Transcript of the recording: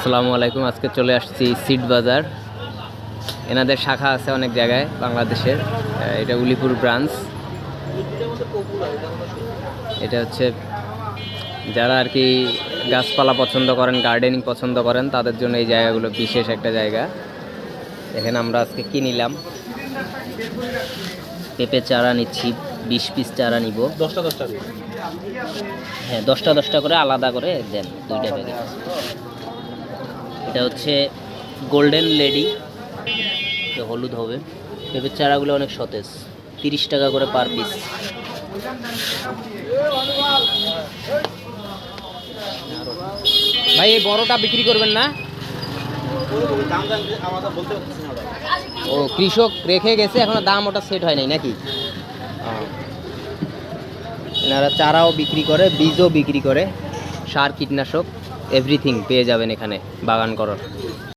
আসসালামু আলাইকুম। আজকে চলে আসছি সিড বাজার। এনাদের শাখা আছে অনেক জায়গায় বাংলাদেশের। এটা উলিপুর ব্রাঞ্চ। এটা হচ্ছে যারা আর কি গাছপালা পছন্দ করেন গার্ডেনিং পছন্দ করেন তাদের জন্য এই জায়গাগুলো বিশেষ একটা জায়গা। এখানে আমরা আজকে কি নিলাম? পেঁপে চারা নিচ্ছি বিশ পিস চারা নিব। দশটা দশটা হ্যাঁ দশটা দশটা করে আলাদা করে দেন দুইটা প্যাকেট। এটা হচ্ছে গোল্ডেন লেডি হলুদ হবে। পেঁপের চারাগুলো অনেক সতেজ, তিরিশ টাকা করে পার পিস ভাই, এই বড়টা বিক্রি করবেন না? ও, কৃষক রেখে গেছে, এখনও দাম ওটা সেট হয় নাই নাকি? এনারা চারাও বিক্রি করে, বীজও বিক্রি করে, সার কীটনাশক। এভরিথিং পেয়ে যাবেন এখানে বাগান করার।